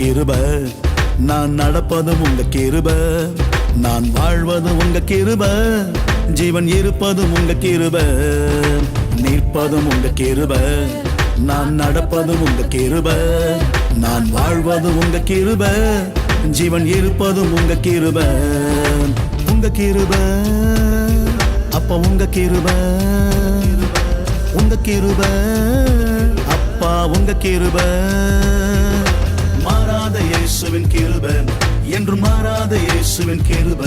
கிருப நான் நடப்பதும் உங்க கிருப நான் வாழ்வதும் உங்க கிருப ஜீவன் இருப்பதும் உங்க கிருப நிற்பதும் உங்க கிருப நான் நடப்பதும் உங்க கிருப நான் வாழ்வதும் உங்க கிருப ஜீவன் இருப்பதும் உங்க கிருப உங்க கிருப அப்ப உங்க கிருப உங்க கிருப அப்பா உங்க கிருப மாறாத இயேசுவின் கிருப என்று மாறாத இயேசுவின் கிருப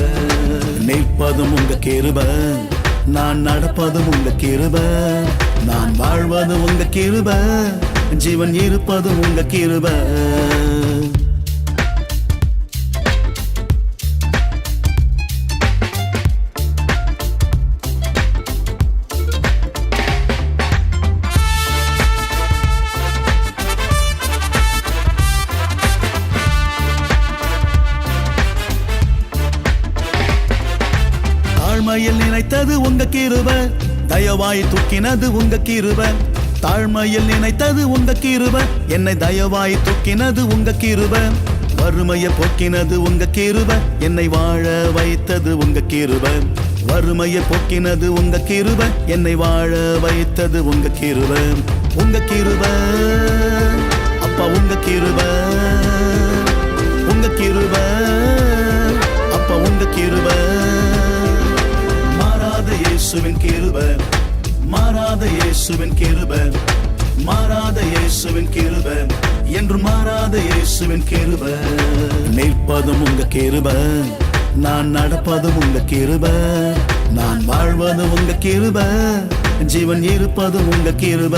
நிற்பதும் உங்க கிருப நான் நடப்பதும் உங்க கிருப நான் வாழ்வதும் உங்க கிருப ஜீவன் இருப்பதும் உங்க கிருப நினைத்தது உங்க கீருவ தயவாய் தூக்கினது உங்க கீருவ தாழ்மையில் நினைத்தது உங்க கீருவ என்னை தயவாய் தூக்கினது உங்க கீருவ வறுமையை போக்கினது உங்க கீருவ என்னை வாழ வைத்தது உங்க கீருவ வறுமையை போக்கினது உங்க கிருப என்னை வாழ வைத்தது உங்க கிருப உங்க கிருப அப்பா உங்க கிருப இயேசுவின் கிருப. மாறாத இயேசுவின் கிருப. என்று மாறாத இயேசுவின் கிருப. நிற்பதும் உங்க கிருப. நான் நடப்பதும் உங்க கிருப. நான் வாழ்வதும் உங்க கிருப. ஜீவன் இருப்பதும் உங்க கிருப.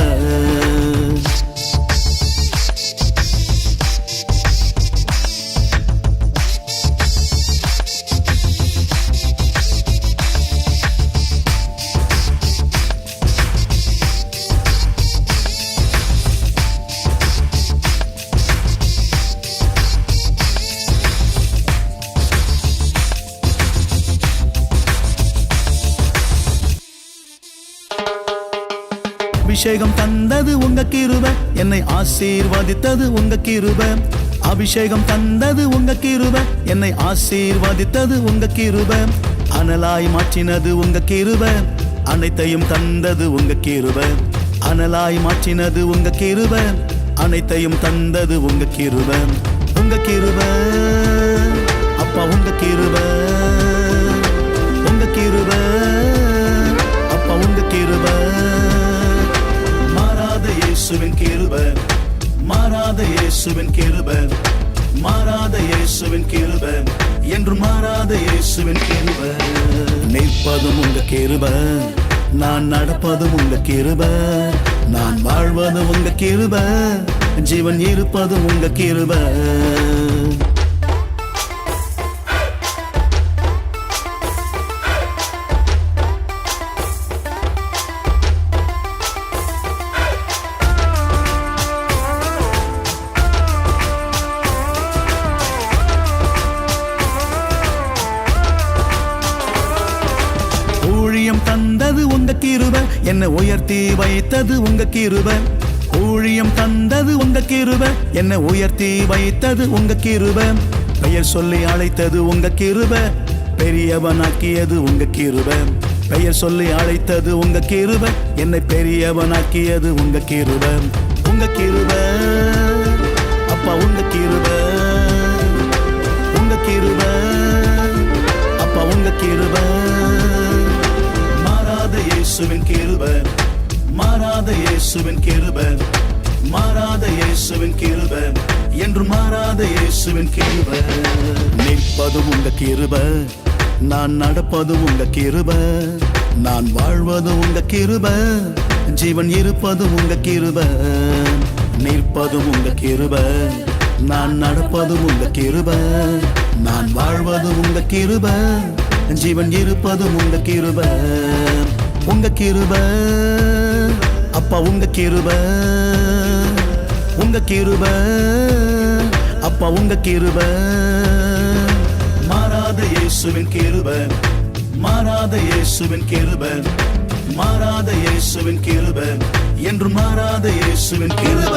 அபிஷேகம் தந்தது உங்க கிருப. என்னை ஆசீர்வதித்தது உங்க கிருப. அபிஷேகம் தந்தது உங்க கிருப. என்னை ஆசீர்வதித்தது உங்க கிருப. அனலாய் மாற்றினது உங்க கிருப. அனைத்தையும் தந்தது உங்க கிருப. அனலாய் மாற்றினது உங்க கிருப. அனைத்தையும் தந்தது உங்க கிருப. உங்க கிருப. மாறாத இயேசுவின் கிருப மாறாத இயேசுவின் கிருப என்று மாறாத இயேசுவின் கிருப நிற்பதும் உங்க கிருப நான் நடப்பதும் உங்க கிருப நான் வாழ்வதும் உங்க கிருப ஜீவன் இருப்பதும் உங்க கிருப என்னை உயர்த்தி வைத்தது உங்க கிருப ஊழியம் தந்தது உங்க கிருப என்னை உயர்த்தி வைத்தது உங்க கிருப பெயர் சொல்லி அழைத்தது உங்க கிருப பெரியவனாக்கியது உங்க கிருப பெயர் சொல்லி அழைத்தது உங்க கிருப என்னை பெரியவனாக்கியது உங்க கிருப உங்க கிருப அப்பா உங்க கிருப உங்க கிருப அப்பா உங்க கிருப இயேசுவின் கிருப. மாறாத இயேசுவின் கிருப. மாறாத இயேசுவின் கிருப. என்று மாறாத இயேசுவின் கிருப. நிற்பது உங்க கிருப. நான் நடப்பது உங்க கிருப. நான் வாழ்வது உங்க கிருப. ஜீவன் இருப்பது உங்க கிருப. நிற்பது உங்க கிருப. நான் நடப்பது உங்க கிருப. நான் வாழ்வது உங்க கிருப. ஜீவன் இருப்பது உங்க கிருப. உங்க கிருப. அப்பா உங்க கிருப. உங்க கிருப. அப்பா உங்க கிருப. மாறாத இயேசுவின் கிருப. மாறாத இயேசுவின் கிருப. மாறாத இயேசுவின் கிருப. என்று மாறாத இயேசுவின் கிருப.